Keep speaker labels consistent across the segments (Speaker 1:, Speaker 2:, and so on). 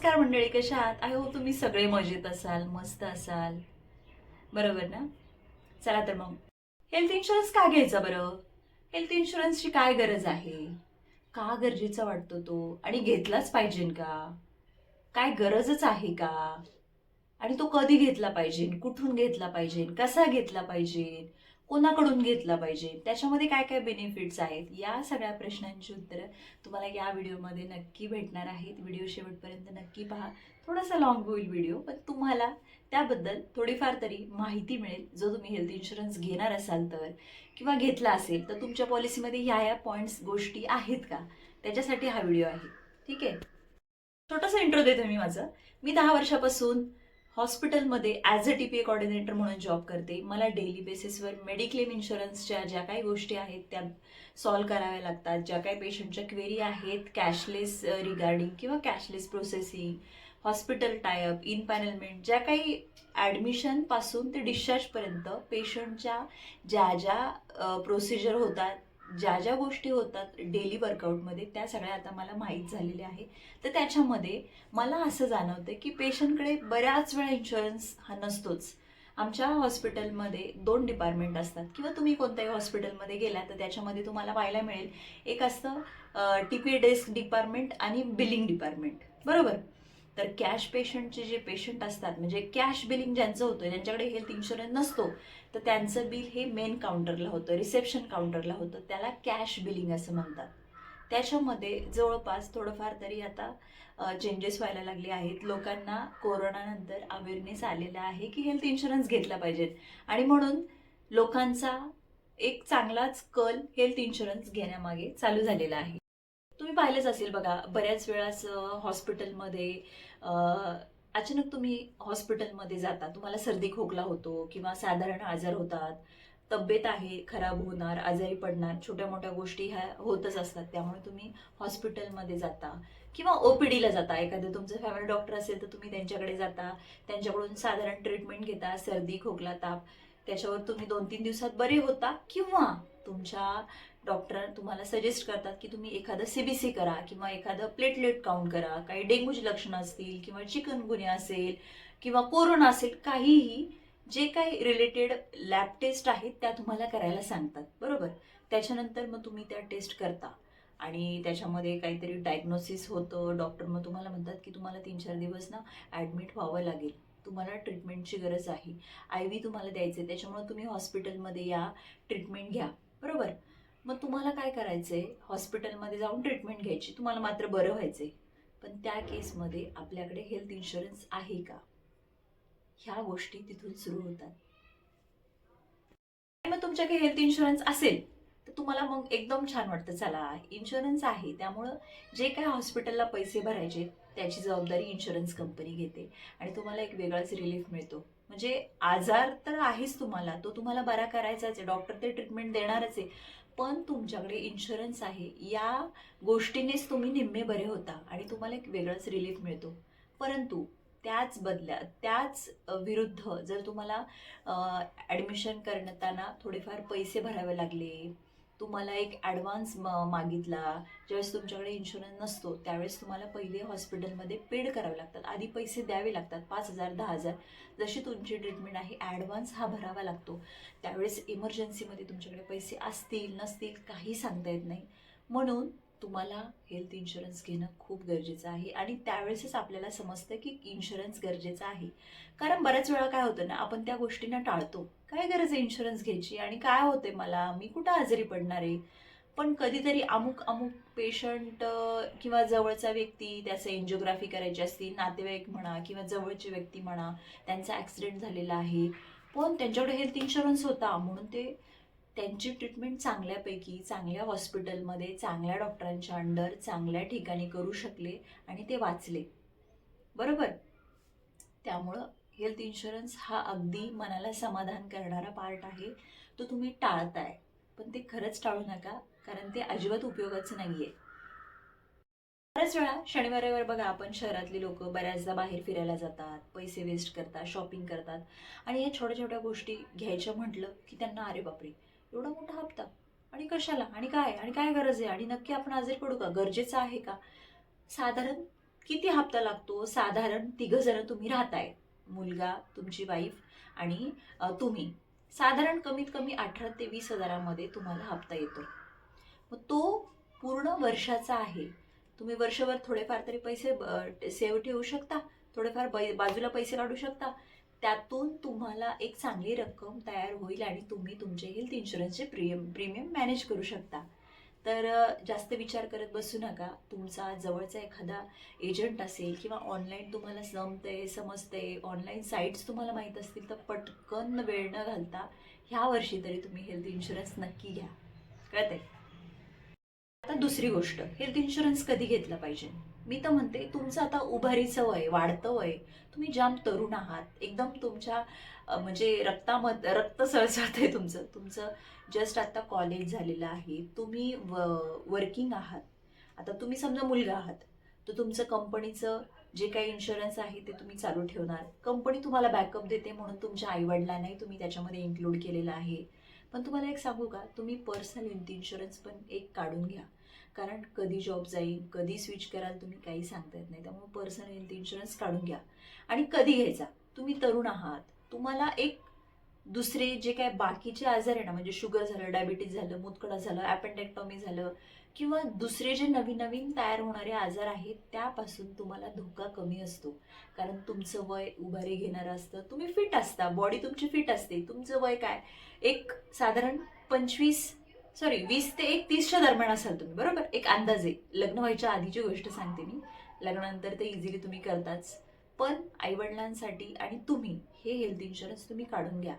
Speaker 1: नमस्कार मंडळी कशा आहात? आय हो तुम्ही सगळे मजेत असाल मस्त असाल. बरोबर ना? चला तर मग. हेल्थ इन्शुरन्स का घ्यायचा बरं? हेल्थ इन्शुरन्सची काय गरज आहे? का गरजेचा वाटतो तो? आणि घेतलाच पाहिजे का? काय गरजच आहे का? आणि तो कधी घेतला पाहिजे? कुठून घेतला पाहिजे? कसा घेतला पाहिजे? कोणाकडून घेतला पाहिजे? त्याच्यामध्ये काय काय बेनिफिट्स आहेत? या सगळ्या प्रश्नांची उत्तरं तुम्हाला या व्हिडिओमध्ये नक्की भेटणार आहेत. व्हिडिओ शेवटपर्यंत नक्की पहा. थोडासा लॉंग होईल व्हिडिओ पण तुम्हाला त्याबद्दल थोडीफार तरी माहिती मिळेल. जो तुम्ही हेल्थ इन्शुरन्स घेणार असाल तर किंवा घेतला असेल तर तुमच्या पॉलिसीमध्ये ह्या ह्या पॉईंट्स गोष्टी आहेत का? त्याच्यासाठी हा व्हिडिओ आहे. ठीक आहे? छोटंसं इंट्रो देतो मी माझं. मी दहा वर्षापासून हॉस्पिटलमध्ये as a T P A coordinator म्हणून जॉब करते. मला डेली बेसिसवर मेडिक्लेम इन्शुरन्सच्या ज्या काही गोष्टी आहेत त्या सॉल्व कराव्या लागतात. ज्या काही पेशंटच्या क्वेरी आहेत कॅशलेस रिगार्डिंग किंवा cashless processing hospital tie up empanelment ज्या काही ॲडमिशनपासून ते डिस्चार्जपर्यंत पेशंटच्या ज्या ज्या प्रोसिजर होतात ज्या ज्या गोष्टी होतात डेली वर्कआउटमध्ये त्या सगळ्या आता मला माहीत झालेल्या आहे तर त्याच्यामध्ये मला असं जाणवतं की पेशंटकडे बऱ्याच वेळा इन्शुरन्स हा नसतोच. आमच्या हॉस्पिटलमध्ये दोन डिपार्टमेंट असतात. किंवा तुम्ही कोणत्याही हॉस्पिटलमध्ये गेला तर त्याच्यामध्ये तुम्हाला पाहायला मिळेल. एक असतं टी पी डेस्क डिपार्टमेंट आणि बिलिंग डिपार्टमेंट बरोबर? तर कॅश पेशंटचे जे पेशंट असतात म्हणजे कॅश बिलिंग ज्यांचं होतं ज्यांच्याकडे हेल्थ इन्शुरन्स नसतो तर त्यांचं बिल हे मेन काउंटरला होतं रिसेप्शन काउंटरला होतं. त्याला कॅश बिलिंग असं म्हणतात. त्याच्यामध्ये जवळपास थोडंफार तरी आता चेंजेस व्हायला लागले आहेत. लोकांना कोरोनानंतर अवेअरनेस आलेला आहे की हेल्थ इन्शुरन्स घेतला पाहिजे. आणि म्हणून लोकांचा एक चांगलाच कल हेल्थ इन्शुरन्स घेण्यामागे चालू झालेला आहे. तुम्ही पाहिलंच असेल बघा बऱ्याच वेळास हॉस्पिटलमध्ये अचानक तुम्ही हॉस्पिटलमध्ये जाता तुम्हाला सर्दी खोकला होतो किंवा साधारण आजार होतात तब्येत आहे खराब होणार आजारी पडणार छोट्या मोठ्या गोष्टी ह्या होतच असतात त्यामुळे तुम्ही हॉस्पिटलमध्ये जाता. किंवा ओ पी डीला जाता एखादं तुमचं फॅमिली डॉक्टर असेल तर तुम्ही त्यांच्याकडे जाता त्यांच्याकडून साधारण ट्रीटमेंट घेता सर्दी खोकला ताप त्याच्यावर तुम्ही दोन तीन दिवसात बरे होता किंवा तुमच्या डॉक्टर तुम्हाला सजेस्ट करतात की तुम्ही एखादं सीबीसी करा किंवा एखादं प्लेटलेट काउंट करा. काही डेंग्यूची लक्षणं असतील किंवा चिकनगुन्या असेल किंवा कोरोना असेल काहीही जे काही रिलेटेड लॅब टेस्ट आहेत त्या तुम्हाला करायला सांगतात. बरोबर? त्याच्यानंतर मग तुम्ही त्या टेस्ट करता. आणि त्याच्यामध्ये काहीतरी डायग्नोसिस होतं. डॉक्टर मग तुम्हाला म्हणतात की तुम्हाला तीन चार दिवस ना ॲडमिट व्हावं लागेल. तुम्हाला ट्रीटमेंटची गरज आहे. आय व्ही तुम्हाला द्यायचे त्याच्यामुळे तुम्ही हॉस्पिटलमध्ये या ट्रीटमेंट घ्या. बरोबर? मग तुम्हाला काय करायचं आहे हॉस्पिटलमध्ये जाऊन ट्रीटमेंट घ्यायची. तुम्हाला मात्र बरं व्हायचं आहे पण त्या केसमध्ये आपल्याकडे हेल्थ इन्शुरन्स आहे का? ह्या गोष्टी तिथून सुरू होतात. मग तुमच्याकडे हेल्थ इन्शुरन्स असेल तर तुम्हाला मग एकदम छान वाटतं चला इन्शुरन्स आहे. त्यामुळं जे काय हॉस्पिटलला पैसे भरायचे त्याची जबाबदारी इन्शुरन्स कंपनी घेते. आणि तुम्हाला एक वेगळाच रिलीफ मिळतो. म्हणजे आजार तर आहेच तुम्हाला तो तुम्हाला बरा करायचाच आहे. डॉक्टर ते ट्रीटमेंट देणारच आहे. पण तुमच्याकडे इन्शुरन्स आहे या गोष्टीनेच तुम्ही निम्मे बरे होता आणि तुम्हाला एक वेगळाच रिलीफ मिळतो. परंतु त्याच बदल्या त्याच विरुद्ध जर तुम्हाला ॲडमिशन करताना थोडेफार पैसे भरावे लागले तुम्हाला एक ॲडव्हान्स म मागितला. ज्यावेळेस तुमच्याकडे इन्शुरन्स नसतो त्यावेळेस तुम्हाला पहिले हॉस्पिटलमध्ये पेड करावे लागतात. आधी पैसे द्यावे लागतात पाच हजार दहा हजार. जशी तुमची ट्रीटमेंट आहे ॲडव्हान्स हा भरावा लागतो. त्यावेळेस इमर्जन्सीमध्ये तुमच्याकडे पैसे असतील नसतील काही सांगता येत नाही. म्हणून तुम्हाला हेल्थ इन्शुरन्स घेणं खूप गरजेचं आहे. आणि त्यावेळेसच आपल्याला समजतं की इन्शुरन्स गरजेचं आहे. कारण बऱ्याच वेळा काय होतं ना आपण त्या गोष्टींना टाळतो. काय गरज आहे इन्शुरन्स घ्यायची? आणि काय होते मला? मी कुठं आजारी पडणार आहे? पण कधीतरी अमुक अमुक पेशंट किंवा जवळचा व्यक्ती त्याचं एन्जिओग्राफी करायची असती नातेवाईक म्हणा किंवा जवळची व्यक्ती म्हणा त्यांचा ॲक्सिडेंट झालेला आहे. पण त्यांच्याकडे हेल्थ इन्शुरन्स होता म्हणून ते त्यांची ट्रीटमेंट चांगल्यापैकी चांगल्या हॉस्पिटलमध्ये चांगल्या डॉक्टरांच्या अंडर चांगल्या ठिकाणी करू शकले आणि ते वाचले. बरोबर? त्यामुळं हेल्थ इन्शुरन्स हा अगदी मनाला समाधान करणारा पार्ट आहे. तो तुम्ही टाळताय. पण ते खरंच टाळू नका कारण ते अजिबात उपयोगाचं नाही आहे बऱ्याच वेळा शनिवार बघा आपण शहरातली लोक बऱ्याचदा बाहेर फिरायला जातात पैसे वेस्ट करतात शॉपिंग करतात. आणि या छोट्या छोट्या गोष्टी घ्यायच्या म्हटलं की त्यांना अरे बापरे एवढा मोठा हप्ता? आणि कशाला? आणि काय? आणि काय गरज आहे? आणि नक्की आपण आजारी पडू का? गरजेचं आहे का? साधारण किती हप्ता लागतो? साधारण तिघं जण तुम्ही राहताय. मुलगा तुमची वाईफ आणि तुम्ही. साधारण कमीत कमी अठरा ते वीस हजारामध्ये तुम्हाला हप्ता येतो. मग तो पूर्ण वर्षाचा आहे. तुम्ही वर्षभर थोडेफार तरी पैसे सेव्ह ठेवू शकता. थोडेफार बै- बाजूला पैसे काढू शकता. त्यातून तुम्हाला एक चांगली रक्कम तयार होईल आणि तुम्ही तुमचे हेल्थ इन्शुरन्सचे प्रीम प्रीमियम मॅनेज करू शकता. तर जास्त विचार करत बसू नका. तुमचा जवळचा एखादा एजंट असेल किंवा ऑनलाईन तुम्हाला जमते समजते ऑनलाईन साईट्स तुम्हाला माहीत असतील तर पटकन वेळ न घालता ह्या वर्षी तरी तुम्ही हेल्थ इन्शुरन्स नक्की घ्या. कळते आता दुसरी गोष्ट हेल्थ इन्शुरन्स कधी घेतला पाहिजे? मी तर म्हणते तुमचं आता उभारीचं वय वाढतं वय तुम्ही जाम तरुण आहात. एकदम तुमच्या म्हणजे रक्तामध रक्त सळसळत आहे तुमचं. तुमचं जस्ट आता कॉलेज झालेलं आहे. तुम्ही वर्किंग आहात. आता तुम्ही समजा मुलगा आहात. तर तुमचं कंपनीचं जे काही इन्शुरन्स आहे ते तुम्ही चालू ठेवणार. कंपनी तुम्हाला बॅकअप देते म्हणून तुमच्या आईवडिलांनाही तुम्ही त्याच्यामध्ये इन्क्लूड केलेलं आहे. पण तुम्हाला एक सांगू का? तुम्ही पर्सनल हेल्थ इन्शुरन्स पण एक काढून घ्या. कारण कधी जॉब जाईल कधी स्विच कराल तुम्ही काही सांगता येत नाही. त्यामुळे पर्सनल हेल्थ इन्शुरन्स काढून घ्या. आणि कधी घ्यायचा? तुम्ही तरुण आहात. तुम्हाला एक दुसरे जे काय बाकीचे आजार आहे ना म्हणजे शुगर झालं डायबिटीज झालं मुतखडा झालं ॲपेंडेक्टॉमी झालं किंवा दुसरे जे नवीन नवीन तयार होणारे आजार आहेत त्यापासून तुम्हाला धोका कमी असतो. कारण तुमचं वय उभारी घेणारं असतं. तुम्ही फिट असता. बॉडी तुमची फिट असते. तुमचं वय काय? एक साधारण पंचवीस सॉरी वीस ते एक तीसच्या दरम्यान असाल तुम्ही बरोबर? एक अंदाजे लग्न व्हायच्या आधीची गोष्ट सांगते मी. लग्नानंतर ते इझिली तुम्ही करताच. पण आईवडिलांसाठी आणि तुम्ही हे हेल्थ इन्शुरन्स तुम्ही काढून घ्या.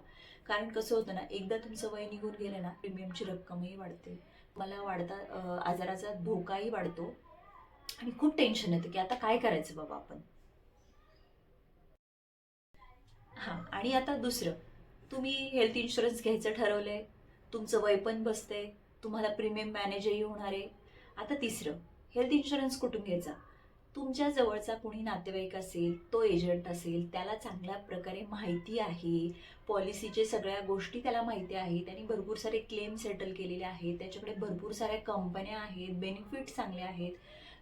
Speaker 1: कारण कसं होतं ना एकदा तुमचं वय निघून गेलं ना प्रीमियमची रक्कमही वाढते. मला वाढता आजाराचा धोकाही वाढतो. आणि खूप टेन्शन येतं की आता काय करायचं बाबा आपण? हां आणि आता दुसरं. तुम्ही हेल्थ इन्शुरन्स घ्यायचं ठरवलंय. तुमचं वय पण बसतंय. तुम्हाला प्रीमियम मॅनेजही होणार आहे. आता तिसरं. हेल्थ इन्शुरन्स कुठून घ्यायचा? तुमच्या जवळचा कुणी नातेवाईक असेल तो एजंट असेल त्याला चांगल्या प्रकारे माहिती आहे. पॉलिसीचे सगळ्या गोष्टी त्याला माहिती आहे त्यांनी भरपूर सारे क्लेम सेटल केलेले आहेत. त्याच्याकडे भरपूर साऱ्या कंपन्या आहेत बेनिफिट चांगले आहेत.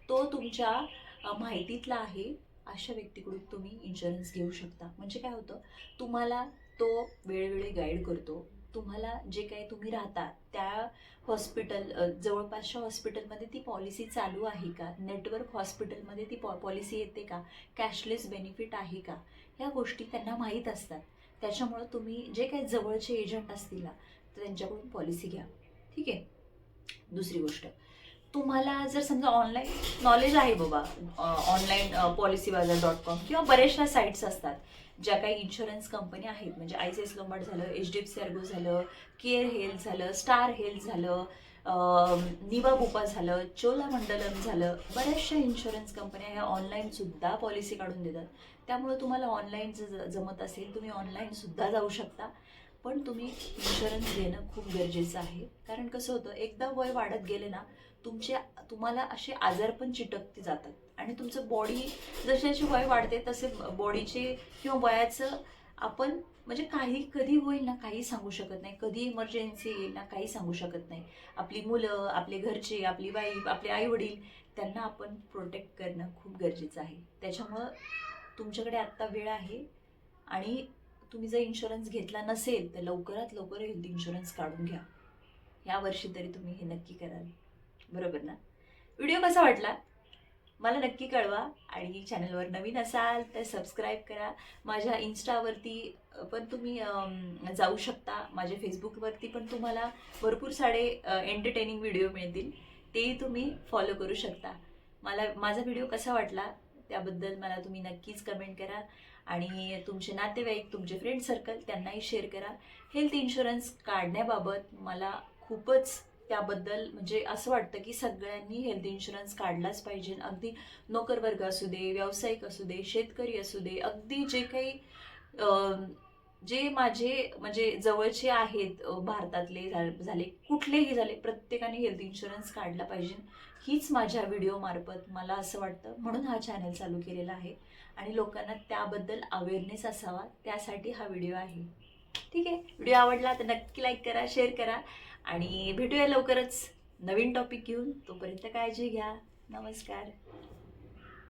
Speaker 1: तो तुमच्या माहितीतला आहे. अशा व्यक्तीकडून तुम्ही इन्शुरन्स घेऊ शकता. म्हणजे काय होतं? तुम्हाला तो वेळोवेळी गाईड करतो. तुम्हाला जे काही तुम्ही राहता त्या हॉस्पिटल जवळपासच्या हॉस्पिटलमध्ये ती पॉलिसी चालू आहे का? नेटवर्क हॉस्पिटलमध्ये ती पॉ पॉलिसी येते का? कॅशलेस बेनिफिट आहे का? ह्या गोष्टी त्यांना माहीत असतात. त्याच्यामुळं तुम्ही जे काही जवळचे एजंट असतील तर त्यांच्याकडून पॉलिसी घ्या. ठीक आहे? दुसरी गोष्ट. तुम्हाला जर समजा ऑनलाईन नॉलेज आहे बाबा online policy bazaar dot com किंवा बऱ्याचशा साईट्स असतात. ज्या काही इन्शुरन्स कंपन्या आहेत म्हणजे आय सी एस लोंबार्ड झालं एच डी एफ सी झालं केअर हेल्थ झालं स्टार हेल्थ झालं निवा बुपा झालं चोलामंडलम झालं बऱ्याचशा इन्शुरन्स कंपन्या ह्या ऑनलाईनसुद्धा पॉलिसी काढून देतात. त्यामुळे तुम्हाला ऑनलाईन जर जमत असेल तुम्ही ऑनलाईनसुद्धा जाऊ शकता. पण तुम्ही इन्शुरन्स घेणं खूप गरजेचं आहे. कारण कसं होतं एकदा वय वाढत गेले ना तुमचे तुम्हाला असे आजार पण चिटकते जातात. आणि तुमचं बॉडी जशी वय वाढते तसे बॉडीचे किंवा वयाचं आपण म्हणजे काही कधी होईल ना काही सांगू शकत नाही. कधी इमर्जन्सी येईल ना काही सांगू शकत नाही. आपली मुलं आपले घरचे आपली वाईफ आपले आई वडील त्यांना आपण प्रोटेक्ट करणं खूप गरजेचं आहे. त्याच्यामुळं तुमच्याकडे आत्ता वेळ आहे. आणि तुम्ही जर इन्शुरन्स घेतला नसेल तर लवकरात लवकर हेल्थ इन्शुरन्स काढून घ्या. या वर्षी तरी तुम्ही हे नक्की कराल. बरोबर ना? व्हिडिओ कसा वाटला? मला नक्की कळवा आणि चॅनलवर नवीन असाल तर सबस्क्राईब करा. माझ्या इन्स्टावरती पण तुम्ही जाऊ शकता. माझ्या फेसबुकवरती पण तुम्हाला भरपूर सारे एंटरटेनिंग व्हिडिओ मिळतील. तेही तुम्ही फॉलो करू शकता. मला माझा व्हिडिओ कसा वाटला? त्याबद्दल मला तुम्ही नक्कीच कमेंट करा आणि तुमचे नातेवाईक तुमचे फ्रेंड सर्कल त्यांनाही शेअर करा. हेल्थ इन्शुरन्स काढण्याबाबत मला खूपच त्याबद्दल म्हणजे असं वाटतं की सगळ्यांनी हेल्थ इन्शुरन्स काढलाच पाहिजे. अगदी नोकरवर्ग असू दे व्यावसायिक असू दे शेतकरी असू दे अगदी जे काही जे माझे म्हणजे जवळचे आहेत भारतातले झा- झाले कुठलेही झाले प्रत्येकाने हेल्थ इन्शुरन्स काढला पाहिजे. हीच माझ्या व्हिडिओमार्फत मला असं वाटतं. म्हणून हा चॅनल चालू केलेला आहे. आणि लोकांना त्याबद्दल अवेअरनेस असावा. त्यासाठी हा व्हिडिओ आहे. ठीक आहे? व्हिडिओ आवडला तर नक्की लाईक करा शेअर करा. आणि भेटूया लवकरच नवीन टॉपिक घेऊन. तोपर्यंत काळजी घ्या. नमस्कार.